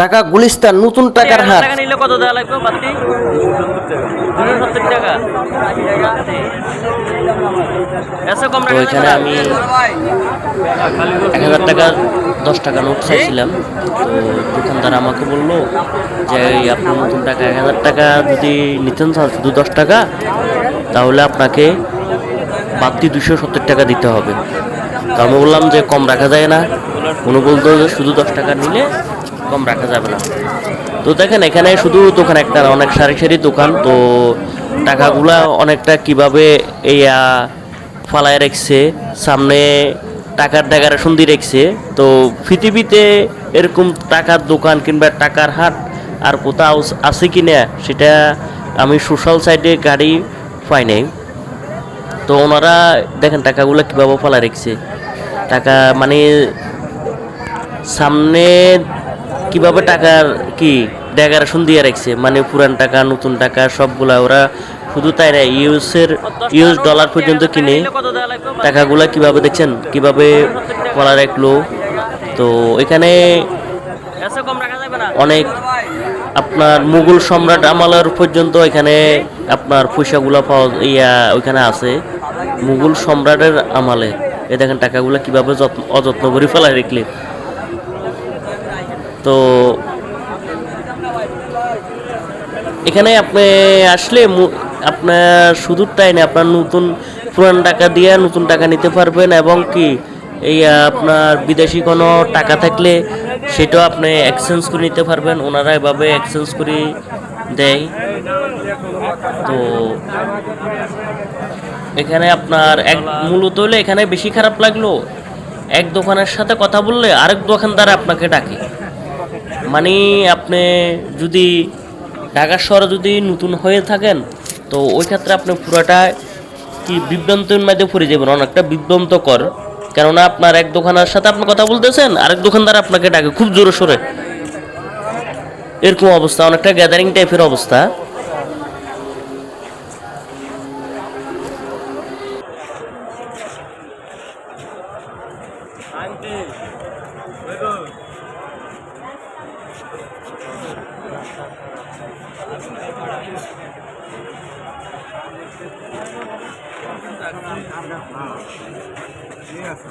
ঢাকা গুলিস্তান নতুন টাকার হাট টাকা নিলে কত দেওয়া লাগবে বাতি? দুশো সত্তর টাকা। এসে কম রাখা এখানে আমি এক হাজার টাকা দশ টাকা নোট চাইছিলাম। তো দোকানদার আমাকে বলল যে আপনি নতুন টাকা এক হাজার টাকা যদি নিতেন শুধু দশ টাকা তাহলে আপনাকে বাড়তি দুশো সত্তর টাকা দিতে হবে। তো আমি বললাম যে কম রাখা যায় না। উনি বলতো যে শুধু দশ টাকা নিলে কম রাখা যাবে না। তো দেখেন, এখানে শুধু দোকান একটা অনেক সারি সারি দোকান। তো টাকাগুলা অনেকটা কীভাবে এই ফালায় রাখছে, সামনে টাকার ডাকার সুন্দি রেখছে। তো পৃথিবীতে এরকম টাকার দোকান কিংবা টাকার হাট আর কোথাও আছে কি না, সেটা আমি সোশ্যাল সাইডে গাড়ি পাই নাই। তো ওনারা দেখেন টাকাগুলো কীভাবে ফালা রেখছে। টাকা মানে সামনে কীভাবে টাকার কি ডেগারেশন দিয়ে রাখছে? মানে পুরান টাকা, নতুন টাকা, সবগুলা ওরা শুধু তাই না ইউএসের ইউএস ডলার পর্যন্ত কিনে? টাকাগুলা কীভাবে দেখছেন? কীভাবে কলা রাখল? তো এখানে অনেক আপনার মুঘল সম্রাট আমলের পর্যন্ত এখানে আপনার পয়সাগুলো পাওয়া, ইয়া ওইখানে আছে। মুঘল সম্রাটের আমলে। এ দেখেন টাকাগুলো কীভাবে যত্ন অযত্ন করে ফেলায় রাখলে তো এখানে আপনি আসলে আপনার শুধু তাই না আপনার নতুন পুরান টাকা দিয়ে নতুন টাকা নিতে পারবেন এবং কি এই আপনার বিদেশি কোনো টাকা থাকলে সেটাও আপনি এক্সচেঞ্জ করে নিতে পারবেন। ওনারা এভাবে এক্সচেঞ্জ করে দেয়। তো এখানে আপনার এক মূলত হলে এখানে বেশি খারাপ লাগল। এক দোকানের সাথে কথা বললে আরেক দোকানদার আপনাকে ডাকে। মানে আপনি যদি ঢাকা শহরে যদি নতুন হয়ে থাকেন, তো ওই ক্ষেত্রে আপনি পুরোটা কি বিভ্রান্তের মধ্যে পড়ে যাবেন, অনেকটা বিভ্রান্তকর। কেননা আপনার এক দোকানের সাথে আপনি কথা বলতেছেন, আরেক দোকানদার আপনাকে ডাকে, খুব জোরে সোরে। এরকম অবস্থা, অনেকটা গ্যাদারিং টাইপের অবস্থা। আন্টি ঠিক আছে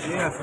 ঠিক আছে